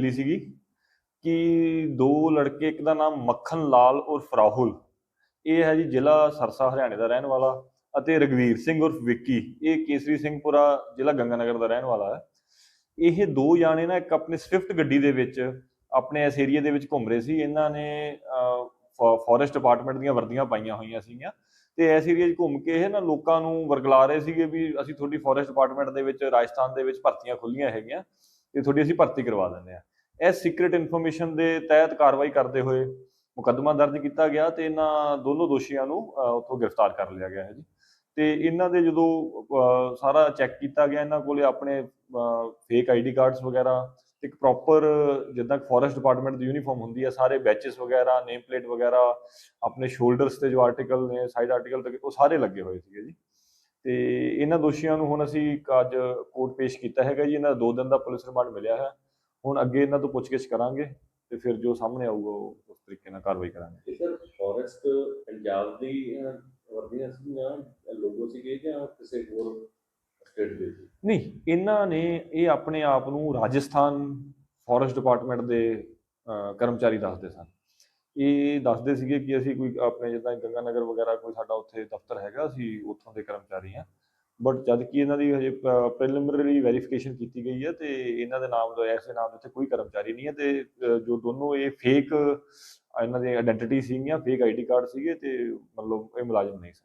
ਮਿਲੀ ਸੀਗੀ ਕਿ ਦੋ ਲੜਕੇ, ਇੱਕ ਦਾ ਨਾਮ ਮੱਖਣ ਲਾਲ ਉਰਫ ਰਾਹੁਲ, ਇਹ ਹੈ ਜੀ ਜ਼ਿਲ੍ਹਾ ਸਰਸਾ, ਹਰਿਆਣੇ ਦਾ ਰਹਿਣ ਵਾਲਾ ਅਤੇ ਰਗਵੀਰ ਸਿੰਘ ਉਰਫ ਵਿੱਕੀ, ਇਹ ਕੇਸਰੀ ਸਿੰਘਪੁਰਾ ਜ਼ਿਲ੍ਹਾ ਗੰਗਾਨਗਰ ਦਾ ਰਹਿਣ ਵਾਲਾ ਹੈ। ਇਹ ਦੋ ਜਾਣੇ ਨਾ ਇੱਕ ਆਪਣੇ ਸਵਿਫਟ ਗੱਡੀ ਦੇ ਵਿੱਚ ਆਪਣੇ ਇਸ ਏਰੀਆ ਦੇ ਵਿੱਚ ਘੁੰਮ ਰਹੇ ਸੀ। ਇਹਨਾਂ ਨੇ ਫੋਰੈਸਟ ਡਿਪਾਰਟਮੈਂਟ ਦੀਆਂ ਵਰਦੀਆਂ ਪਾਈਆਂ ਹੋਈਆਂ ਸੀਗੀਆਂ ਤੇ ਇਸ ਏਰੀਆ 'ਚ ਘੁੰਮ ਕੇ ਇਹ ਨਾ ਲੋਕਾਂ ਨੂੰ ਵਰਗਲਾ ਰਹੇ ਸੀਗੇ ਵੀ ਅਸੀਂ ਤੁਹਾਡੀ ਫੋਰੈਸਟ ਡਿਪਾਰਟਮੈਂਟ ਦੇ ਵਿੱਚ, ਰਾਜਸਥਾਨ ਦੇ ਵਿੱਚ ਭਰਤੀਆਂ ਖੁੱਲੀਆਂ ਹੈਗੀਆਂ ਤੇ ਤੁਹਾਡੀ ਅਸੀਂ ਭਰਤੀ ਕਰਵਾ ਦਿੰਦੇ ਆ ਇਸ ਸੀਕ੍ਰੀਟ ਇਨਫੋਰਮੇਸ਼ਨ ਦੇ ਤਹਿਤ ਕਾਰਵਾਈ ਕਰਦੇ ਹੋਏ ਮੁਕੱਦਮਾ ਦਰਜ ਕੀਤਾ ਗਿਆ ਤੇ ਇਹਨਾਂ ਦੋਨੋਂ ਦੋਸ਼ੀਆਂ ਨੂੰ ਉੱਥੋਂ ਗ੍ਰਿਫਤਾਰ ਕਰ ਲਿਆ ਗਿਆ ਹੈ ਜੀ। ਤੇ ਇਹਨਾਂ ਦੇ ਜਦੋਂ ਸਾਰਾ ਚੈੱਕ ਕੀਤਾ ਗਿਆ, ਇਹਨਾਂ ਕੋਲੇ ਆਪਣੇ ਫੇਕ ਆਈਡੀ ਕਾਰਡਸ ਵਗੈਰਾ ਇੱਕ ਪ੍ਰੋਪਰ ਜਿੱਦਾਂ ਫੋਰੈਸਟ ਡਿਪਾਰਟਮੈਂਟ ਦੀ ਯੂਨੀਫਾਰਮ ਹੁੰਦੀ ਹੈ ਸਾਰੇ ਬੈਚਸ ਵਗੈਰਾ ਨੇਮ ਪਲੇਟ ਵਗੈਰਾ, ਆਪਣੇ ਸ਼ੋਲਡਰਸ ਤੇ ਜੋ ਆਰਟੀਕਲ ਨੇ ਸਾਈਡ ਆਰਟੀਕਲ ਤੇ, ਉਹ ਸਾਰੇ ਲੱਗੇ ਹੋਏ ਸੀਗੇ ਜੀ। ਤੇ ਇਹਨਾਂ ਦੋਸ਼ੀਆਂ ਨੂੰ ਹੁਣ ਅਸੀਂ ਇੱਕ ਅੱਜ ਕੋਰਟ ਪੇਸ਼ ਕੀਤਾ ਹੈਗਾ ਜੀ, ਇਹਨਾਂ ਦਾ 2 ਦਿਨ ਦਾ ਪੁਲਿਸ ਰਿਮਾਂਡ ਮਿਲਿਆ ਹੈ। ਹੁਣ ਅੱਗੇ ਇਹਨਾਂ ਤੋਂ ਪੁੱਛਗਿੱਛ ਕਰਾਂਗੇ ਤੇ ਫਿਰ ਜੋ ਸਾਹਮਣੇ ਆਊਗਾ ਉਹ ਉਸ ਤਰੀਕੇ ਨਾਲ ਕਾਰਵਾਈ ਕਰਾਂਗੇ। ਇਹ ਸਰ ਫੋਰੈਸਟ ਪੰਜਾਬ ਦੀ ਅਹ, ਵਰਦੀਆਂ ਸੀਗੀਆਂ ਲੋਗੋ ਸੀਗੇ ਜਾਂ ਕਿਸੇ ਹੋਰ ਸਟੇਟ ਦੇ ਸੀ? ਨਹੀਂ ਇਹਨਾਂ ਨੇ ਇਹ ਆਪਣੇ ਆਪ ਨੂੰ ਰਾਜਸਥਾਨ ਫੋਰੈਸਟ ਡਿਪਾਰਟਮੈਂਟ ਦੇ ਕਰਮਚਾਰੀ ਦੱਸਦੇ ਸਨ। ਇਹ ਦੱਸਦੇ ਸੀਗੇ ਕਿ ਅਸੀਂ ਕੋਈ ਆਪਣੇ ਜਿੱਦਾਂ ਗੰਗਾਨਗਰ ਵਗੈਰਾ ਕੋਈ ਸਾਡਾ ਉੱਥੇ ਦਫ਼ਤਰ ਹੈਗਾ ਅਸੀਂ ਉੱਥੋਂ ਦੇ ਕਰਮਚਾਰੀ ਹਾਂ। ਬਟ ਜਦ ਕਿ ਇਹਨਾਂ ਦੀ ਹਜੇ ਪ੍ਰੀਲਿਮਿਨਰੀ ਵੈਰੀਫਿਕੇਸ਼ਨ ਕੀਤੀ ਗਈ ਹੈ ਤੇ ਇਹਨਾਂ ਦੇ ਨਾਮ ਦਾ ਐਸੇ ਨਾਮ ਦੇ ਉੱਤੇ ਕੋਈ ਕਰਮਚਾਰੀ ਨਹੀਂ ਹੈ ਤੇ ਜੋ ਦੋਨੋਂ ਇਹ ਫੇਕ ਇਹਨਾਂ ਦੀ ਆਇਡੈਂਟੀਟੀ ਸੀਗੀਆਂ ਫੇਕ ਆਈਡੀ ਕਾਰਡ ਸੀਗੇ ਤੇ ਮਤਲਬ ਇਹ ਮੁਲਾਜ਼ਮ ਨਹੀਂ ਸਨ